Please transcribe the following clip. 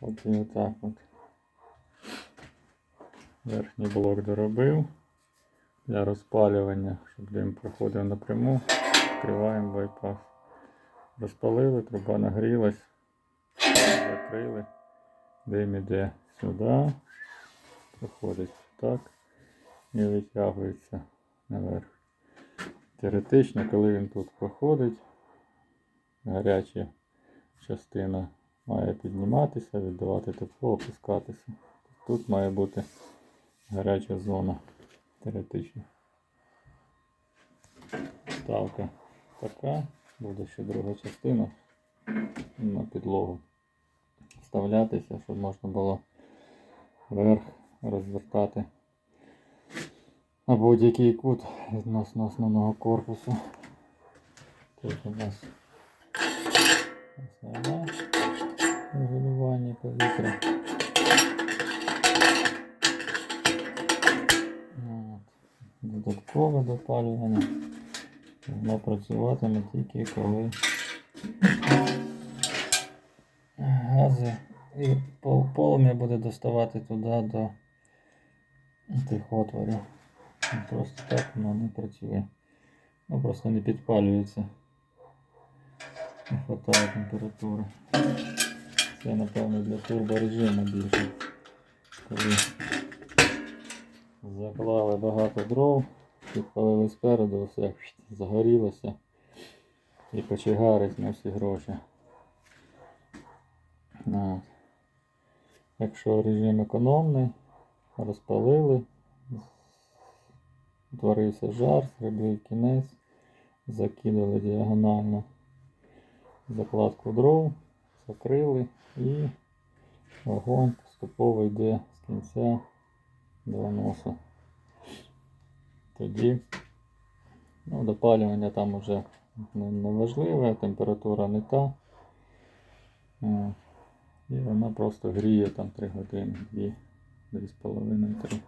Поки отак от. Верхній блок доробив для розпалювання, щоб дим проходив напряму. Відкриваємо байпас. Розпалили, труба нагрілась, закрили, дим іде сюди, проходить так і витягується наверх. Теоретично, коли він тут проходить, гаряча частина має підніматися, віддавати тепло, опускатися. Тут має бути гаряча зона теоретично. Ставка така, буде ще друга частина на підлогу вставлятися, щоб можна було вверх розвертати на будь-який кут відносно основного корпусу. Тут у нас основне Додаткове допалювання. Воно працюватиме тільки коли гази і пол- полум'я буде доставати туди до тих отворів. Просто так воно не працює. Ну просто не підпалюється. Не вистачає температури. Це напевно для турборежиму більше. Коли заклали багато дров, підпалили спереду, все загорілося і кочегарить на всі гроші. От. Якщо режим економний, розпалили, утворився жар, зробили кінець, закинули діагонально закладку дров, закрили і вогонь поступово йде з кінця до носу. Тоді ну, допалювання там вже не, не важливе, температура не та. Е, І вона просто гріє там 3 години, 2, 2,5-3.